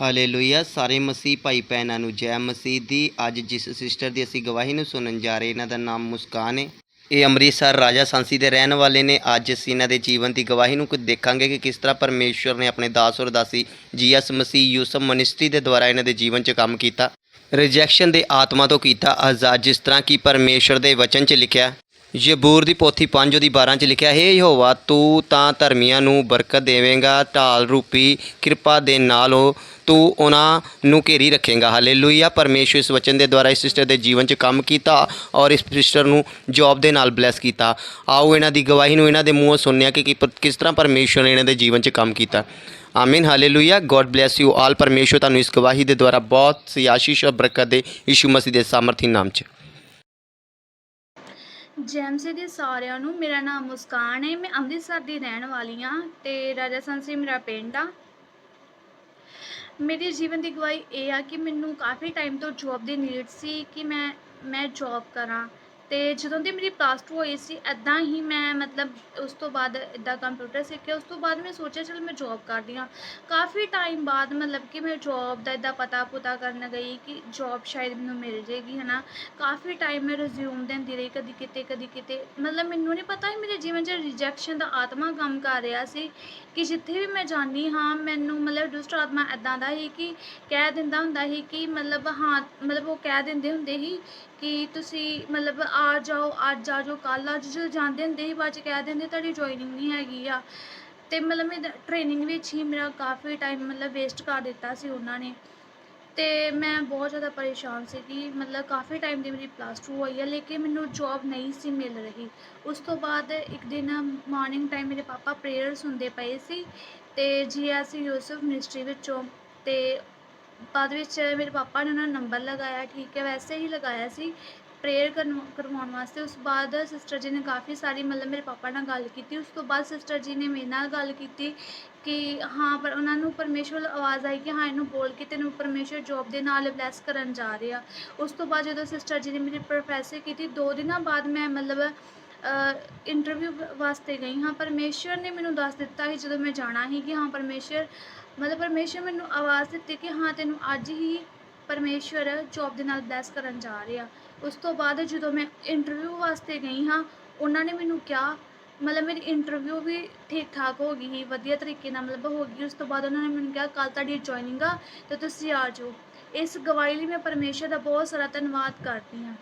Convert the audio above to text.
Hallelujah. ਸਾਰੇ ਮਸੀਹ ਭਾਈ ਭੈਣਾਂ ਨੂੰ ਜੈ ਮਸੀਹ ਦੀ। ਅੱਜ ਜਿਸ ਸਿਸਟਰ ਦੀ ਅਸੀਂ ਗਵਾਹੀ ਨੂੰ ਸੁਣਨ ਜਾ ਰਹੇ, ਇਹਨਾਂ ਦਾ ਨਾਮ ਮੁਸਕਾਨ ਹੈ ਇਹ ਅੰਮ੍ਰਿਤਸਰ ਰਾਜਾ ਸਾਂਸੀ ਦੇ ਰਹਿਣ ਵਾਲੇ ਨੇ। ਅੱਜ ਅਸੀਂ ਇਹਨਾਂ ਦੇ ਜੀਵਨ ਦੀ ਗਵਾਹੀ ਨੂੰ ਕੁਝ ਦੇਖਾਂਗੇ ਕਿ ਕਿਸ ਤਰ੍ਹਾਂ ਪਰਮੇਸ਼ਵਰ ਨੇ ਆਪਣੇ ਦਾਸ ਔਰ ਦਾਸੀ ਜੀਐਸ ਮਸੀਹ ਯੂਸਫ ਮਨਿਸਟਰੀ ਦੇ ਦੁਆਰਾ ਇਹਨਾਂ ਦੇ ਜੀਵਨ 'ਚ ਕੰਮ ਕੀਤਾ। ਰਿਜੈਕਸ਼ਨ ਦੇ ਆਤਮਾ ਤੋਂ ਕੀਤਾ ਆਜ਼ਾਦ। ਜਿਸ ਤਰ੍ਹਾਂ ਕਿ ਪਰਮੇਸ਼ਵਰ ਦੇ ਵਚਨ 'ਚ ਲਿਖਿਆ ਯਬੂਰ ਦੀ ਪੋਥੀ 5 ਉਹਦੀ 12 ਚ ਲਿਖਿਆ, ਹੈ ਯਹੋਵਾ, ਤੂੰ ਤਾਂ ਧਰਮੀਆਂ ਨੂੰ ਬਰਕਤ ਦੇਵੇਂਗਾ, ਢਾਲ ਰੂਪੀ ਕਿਰਪਾ ਦੇ ਨਾਲ ਉਹ, ਤੂੰ ਉਹਨਾਂ ਨੂੰ ਘੇਰੀ ਰੱਖੇਂਗਾ। ਹਾਲੇਲੂਇਆ ਪਰਮੇਸ਼ਵਰ ਇਸ ਵਚਨ ਦੇ ਦੁਆਰਾ ਇਸ ਸਿਸਟਰ ਦੇ ਜੀਵਨ 'ਚ ਕੰਮ ਕੀਤਾ ਔਰ ਇਸ ਸਿਸਟਰ ਨੂੰ ਜੌਬ ਦੇ ਨਾਲ ਬਲੈਸ ਕੀਤਾ। ਆਓ ਇਹਨਾਂ ਦੀ ਗਵਾਹੀ ਨੂੰ ਇਹਨਾਂ ਦੇ ਮੂੰਹੋਂ ਸੁਣਿਆ ਕਿ ਕੀ ਕਿਸ ਤਰ੍ਹਾਂ ਪਰਮੇਸ਼ਵਰ ਨੇ ਇਹਨਾਂ ਦੇ ਜੀਵਨ 'ਚ ਕੰਮ ਕੀਤਾ। ਆਮੀਨ hallelujah God bless you all ਪਰਮੇਸ਼ਵਰ ਤੁਹਾਨੂੰ ਇਸ ਗਵਾਹੀ ਦੇ ਦੁਆਰਾ ਬਹੁਤ ਸੀ ਆਸ਼ੀਸ਼ ਔਰ ਬਰਕਤ ਦੇ ਯਿਸੂ ਮਸੀਹ ਦੇ ਸਾਮਰਥੀ ਨਾਮ 'ਚ। ਜੈਮਸੇ ਦੇ ਸਾਰਿਆਂ ਨੂੰ ਮੇਰਾ ਨਾਮ ਮੁਸਕਾਨ ਹੈ, ਮੈਂ ਅੰਮ੍ਰਿਤਸਰ ਦੀ ਰਹਿਣ ਵਾਲੀ ਹਾਂ ਤੇ ਰਾਜਾ ਸੰਸੀ ਮੇਰਾ ਪਿੰਡ ਆ। ਮੇਰੇ ਜੀਵਨ ਦੀ ਗਵਾਹੀ ਇਹ ਆ ਕਿ ਮੈਨੂੰ ਕਾਫੀ ਟਾਈਮ ਤੋਂ ਜੌਬ ਦੀ ਨੀਡ ਸੀ ਕਿ ਮੈਂ ਮੈਂ ਜੌਬ ਕਰਾਂ। ਤੇ ਜਦੋਂ ਦੀ ਮੇਰੀ ਪਲੱਸ 2 ਹੋਈ ਸੀ ਐਦਾਂ ਹੀ ਮੈਂ ਮਤਲਬ ਉਸ ਤੋਂ ਬਾਅਦ ਇੱਦਾਂ ਕੰਪਿਊਟਰ ਸਿੱਖਿਆ। ਉਸ ਤੋਂ ਬਾਅਦ ਮੈਂ ਸੋਚਿਆ, ਚਲ ਮੈਂ ਜੌਬ ਕਰਦੀ ਹਾਂ। ਕਾਫੀ ਟਾਈਮ ਬਾਅਦ ਮਤਲਬ ਕਿ ਮੈਂ ਜੌਬ ਦਾ ਇੱਦਾਂ ਪਤਾ ਪੁਤਾ ਕਰਨ ਗਈ ਕਿ ਜੌਬ ਸ਼ਾਇਦ ਮੈਨੂੰ ਮਿਲ ਜੇਗੀ, ਹਨਾ। ਕਾਫੀ ਟਾਈਮ ਮੈਂ ਰਿਜ਼ਿਊਮ ਦਿੰਦੀ ਰਹੀ ਕਦੀ ਕਿਤੇ ਕਦੀ ਕਿਤੇ। ਮਤਲਬ ਮੈਨੂੰ ਨਹੀਂ ਪਤਾ ਸੀ, ਮੇਰੇ ਜੀਵਨ 'ਚ ਰਿਜੈਕਸ਼ਨ ਦਾ ਆਤਮਾ ਕੰਮ ਕਰ ਰਿਹਾ ਸੀ ਕਿ ਜਿੱਥੇ ਵੀ ਮੈਂ ਜਾਂਦੀ ਹਾਂ, ਮੈਨੂੰ ਮਤਲਬ ਦੁਸ਼ਟ ਆਤਮਾ ਐਦਾਂ ਦਾ ਸੀ ਕਿ ਕਹਿ ਦਿੰਦਾ ਹੁੰਦਾ ਸੀ ਕਿ ਮਤਲਬ ਹਾਂ, ਮਤਲਬ ਉਹ ਕਹਿ ਦਿੰਦੇ ਹੁੰਦੇ ਸੀ ਕਿ ਤੁਸੀਂ ਮਤਲਬ ਆ ਜਾਓ, ਅੱਜ ਆ ਜਾਓ, ਕੱਲ੍ਹ ਅੱਜ ਜਦੋਂ ਜਾਂਦੇ ਹੁੰਦੇ ਸੀ ਬਾਅਦ 'ਚ ਕਹਿ ਦਿੰਦੇ, ਤੁਹਾਡੀ ਜੁਆਇਨਿੰਗ ਨਹੀਂ ਹੈਗੀ ਆ। ਅਤੇ ਮਤਲਬ ਮੈਂ ਟ੍ਰੇਨਿੰਗ ਵਿੱਚ ਹੀ ਮੇਰਾ ਕਾਫੀ ਟਾਈਮ ਮਤਲਬ ਵੇਸਟ ਕਰ ਦਿੱਤਾ ਸੀ ਉਹਨਾਂ ਨੇ। ਅਤੇ ਮੈਂ ਬਹੁਤ ਜ਼ਿਆਦਾ ਪਰੇਸ਼ਾਨ ਸੀ ਕਿ ਮਤਲਬ ਕਾਫੀ ਟਾਈਮ ਦੀ ਮੇਰੀ ਪਲੱਸ ਟੂ ਹੋਈ ਹੈ ਲੇਕਿਨ ਮੈਨੂੰ ਜੌਬ ਨਹੀਂ ਸੀ ਮਿਲ ਰਹੀ। ਉਸ ਤੋਂ ਬਾਅਦ ਇੱਕ ਦਿਨ ਮਾਰਨਿੰਗ ਟਾਈਮ ਮੇਰੇ ਪਾਪਾ ਪ੍ਰੇਅਰ ਸੁਣਦੇ ਪਏ ਸੀ ਅਤੇ ਜੀ ਐਸ ਯੂਸਫ ਮਿਨਿਸਟਰੀ ਵਿੱਚੋਂ ਅਤੇ ਬਾਅਦ ਵਿੱਚ ਮੇਰੇ ਪਾਪਾ ਨੇ ਉਹਨਾਂ ਨੂੰ ਨੰਬਰ ਲਗਾਇਆ, ਠੀਕ ਹੈ, ਵੈਸੇ ਹੀ ਲਗਾਇਆ ਸੀ ਪ੍ਰੇਅਰ ਕਰਵਾਉਣ ਵਾਸਤੇ। ਉਸ ਤੋਂ ਬਾਅਦ ਸਿਸਟਰ ਜੀ ਨੇ ਕਾਫੀ ਸਾਰੀ ਮਤਲਬ ਮੇਰੇ ਪਾਪਾ ਨਾਲ ਗੱਲ ਕੀਤੀ। ਉਸ ਤੋਂ ਬਾਅਦ ਸਿਸਟਰ ਜੀ ਨੇ ਮੇਰੇ ਨਾਲ ਗੱਲ ਕੀਤੀ ਕਿ ਹਾਂ, ਪਰ ਉਹਨਾਂ ਨੂੰ ਪਰਮੇਸ਼ਵਰ ਆਵਾਜ਼ ਆਈ ਕਿ ਹਾਂ, ਇਹਨੂੰ ਬੋਲ ਕੇ ਤੈਨੂੰ ਪਰਮੇਸ਼ਵਰ ਜੋਬ ਦੇ ਨਾਲ ਬਲੈਸ ਕਰਨ ਜਾ ਰਿਹਾ। ਉਸ ਤੋਂ ਬਾਅਦ ਜਦੋਂ ਸਿਸਟਰ ਜੀ ਨੇ ਮੇਰੀ ਪ੍ਰੋਫੈਸਰ ਕੀਤੀ, ਦੋ ਦਿਨਾਂ ਬਾਅਦ ਮੈਂ ਮਤਲਬ ਇੰਟਰਵਿਊ ਵਾਸਤੇ ਗਈ ਹਾਂ। ਪਰਮੇਸ਼ਵਰ ਨੇ ਮੈਨੂੰ ਦੱਸ ਦਿੱਤਾ ਸੀ ਜਦੋਂ ਮੈਂ ਜਾਣਾ ਸੀ ਕਿ ਹਾਂ, ਪਰਮੇਸ਼ਵਰ, ਮਤਲਬ ਪਰਮੇਸ਼ਵਰ ਮੈਨੂੰ ਆਵਾਜ਼ ਦਿੱਤੀ ਕਿ ਹਾਂ, ਤੈਨੂੰ ਅੱਜ ਹੀ ਪਰਮੇਸ਼ਵਰ ਜੋਬ ਦੇ ਨਾਲ ਬਲੈਸ ਕਰਨ ਜਾ ਰਿਹਾ। ਉਸ ਤੋਂ ਬਾਅਦ ਜਦੋਂ ਮੈਂ ਇੰਟਰਵਿਊ ਵਾਸਤੇ ਗਈ ਹਾਂ, ਉਹਨਾਂ ਨੇ ਮੈਨੂੰ ਕਿਹਾ, ਮਤਲਬ ਮੇਰੀ ਇੰਟਰਵਿਊ ਵੀ ਠੀਕ ਠਾਕ ਹੋ ਗਈ ਸੀ, ਵਧੀਆ ਤਰੀਕੇ ਨਾਲ ਮਤਲਬ ਹੋ ਗਈ। ਉਸ ਤੋਂ ਬਾਅਦ ਉਹਨਾਂ ਨੇ ਮੈਨੂੰ ਕਿਹਾ, ਕੱਲ੍ਹ ਤੁਹਾਡੀ ਜੁਆਇਨਿੰਗ ਆ ਅਤੇ ਤੁਸੀਂ ਆ ਜਾਓ। ਇਸ ਗਵਾਹੀ ਲਈ ਮੈਂ ਪਰਮੇਸ਼ਰ ਦਾ ਬਹੁਤ ਸਾਰਾ ਧੰਨਵਾਦ ਕਰਦੀ ਹਾਂ।